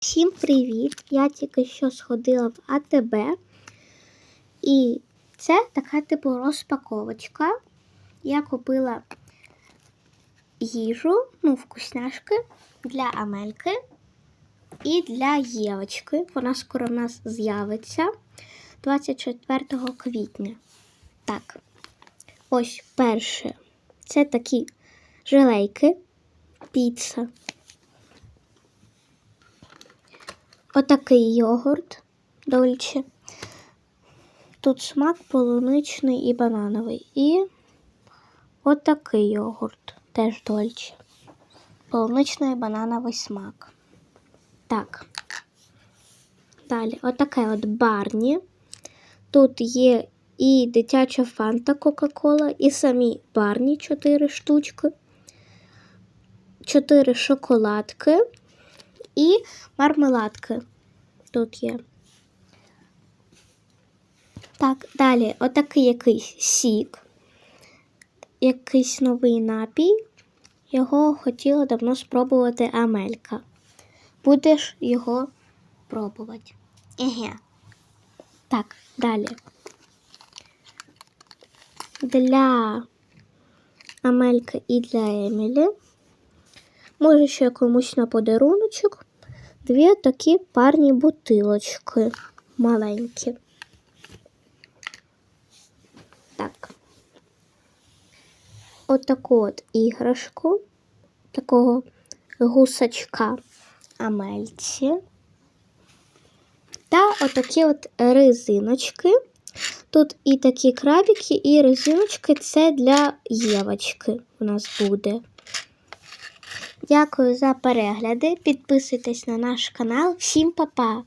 Всім привіт! Я тільки що сходила в АТБ. І це така типу розпаковочка. Я купила їжу, ну, вкусняшки для Амельки і для Євочки. Вона скоро в нас з'явиться 24 квітня. Так, ось перше. Це такі жилейки, піца. Отакий йогурт дольче. Тут смак полуничний і банановий. І отакий йогурт теж дольче. Полуничний і банановий смак. Так. Далі, отаке от барні. Тут є і дитяча фанта Кока-Кола, і самі барні 4 штучки, 4 шоколадки і мармеладки тут є. Так, далі отакий якийсь сік, якийсь новий напій. Його хотіла давно спробувати Амелька. Будеш його пробувати. Еге. Так, далі. Для Амельки і для Емілі. Може, ще комусь на подаруночок. Дві такі парні бутилочки маленькі. Так. Отаку от іграшку, такого гусачка Амельці. Та отакі от резиночки. Тут і такі крабики, і резиночки це для Євочки у нас буде. Дякую за перегляди. Підписуйтесь на наш канал. Всім па-па!